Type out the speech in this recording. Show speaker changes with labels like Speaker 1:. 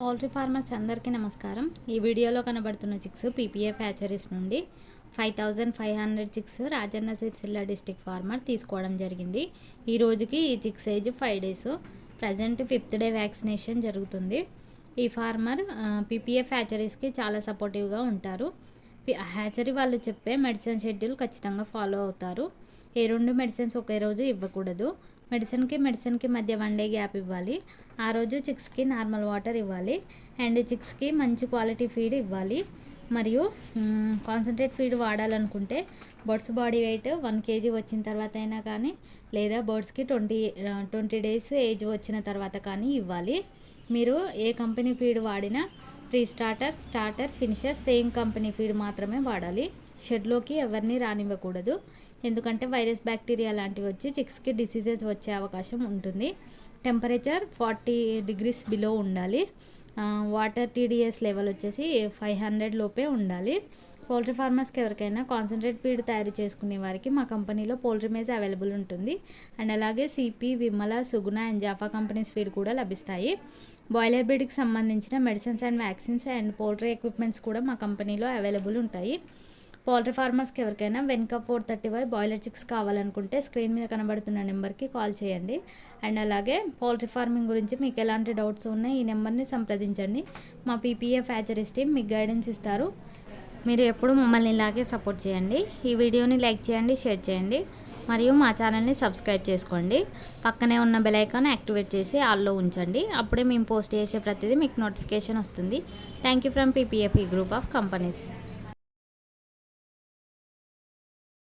Speaker 1: Poultry farmers అందరికీ నమస్కారం. ఈ వీడియోలో కనబడుతున్న చిక్స్ పీపీఏ ఫ్యాచరీస్ నుండి five thousand five hundred chicks Rajanna Sircilla district farmer తీసుకోవడం జరిగింది. ఈ రోజుకి ఈ chicks age five days present fifth day vaccination జరుగుతుంది. ఈ ఫార్మర్ పీపీఏ ఫ్యాచరీస్కి చాలా సపోర్టివ్గా ఉంటారు. హ్యాచరీ వాళ్ళు చెప్పే మెడిసిన్ షెడ్యూల్ ఖచ్చితంగా ఫాలో అవుతారు. ఏ రెండు మెడిసిన్స్ ఒకే రోజు ఇవ్వకూడదు. మెడిసిన్కి మెడిసిన్కి మధ్య వన్ డే గ్యాప్ ఇవ్వాలి. ఆ రోజు చిక్స్కి నార్మల్ వాటర్ ఇవ్వాలి. అండ్ చిక్స్కి మంచి క్వాలిటీ ఫీడ్ ఇవ్వాలి. మరియు concentrate feed వాడాలనుకుంటే birds body weight one KG వచ్చిన తర్వాత అయినా కానీ లేదా బర్డ్స్కి ట్వంటీ ట్వంటీ డేస్ ఏజ్ వచ్చిన తర్వాత కానీ ఇవ్వాలి. మీరు ఏ కంపెనీ ఫీడ్ వాడినా pre starter starter finisher same company feed మాత్రమే వాడాలి. షెడ్లోకి ఎవరిని రానివ్వకూడదు. ఎందుకంటే వైరస్ బ్యాక్టీరియా లాంటివి వచ్చి చిక్స్కి డిసీజెస్ వచ్చే అవకాశం ఉంటుంది. టెంపరేచర్ ఫార్టీ డిగ్రీస్ బిలో ఉండాలి. వాటర్ టీడీఎస్ లెవెల్ వచ్చేసి ఫైవ్ హండ్రెడ్ లోపే ఉండాలి. పౌల్ట్రీ ఫార్మర్స్కి ఎవరికైనా కాన్సన్ట్రేట్ ఫీడ్ తయారు చేసుకునే వారికి మా కంపెనీలో పౌల్ట్రీ మేజ్ అవైలబుల్ ఉంటుంది. అండ్ అలాగే CP Vimala Suguna and Japfa companies feed కూడా లభిస్తాయి. బాయిలర్ బ్రీడ్కి సంబంధించిన medicines and vaccines and poultry equipments కూడా మా కంపెనీలో అవైలబుల్ ఉంటాయి. పౌల్ట్రీ ఫార్మర్స్కి ఎవరికైనా వెనుక four thirty five broiler chicks కావాలనుకుంటే స్క్రీన్ మీద కనబడుతున్న నెంబర్కి కాల్ చేయండి. అండ్ అలాగే పౌల్ట్రీ ఫార్మింగ్ గురించి మీకు ఎలాంటి డౌట్స్ ఉన్నాయి ఈ నెంబర్ని సంప్రదించండి. మా పీపీఎఫ్ హ్యాచరీస్ టీమ్ మీకు గైడెన్స్ ఇస్తారు. మీరు ఎప్పుడు మమ్మల్ని ఇలాగే సపోర్ట్ చేయండి. ఈ వీడియోని లైక్ చేయండి షేర్ చేయండి. మరియు మా ఛానల్ని సబ్స్క్రైబ్ చేసుకోండి. పక్కనే ఉన్న బెలైకాన్ యాక్టివేట్ చేసి ఆల్లో ఉంచండి. అప్పుడే మేము పోస్ట్ చేసే ప్రతిదీ మీకు నోటిఫికేషన్ వస్తుంది. Thank you from PPF group of companies.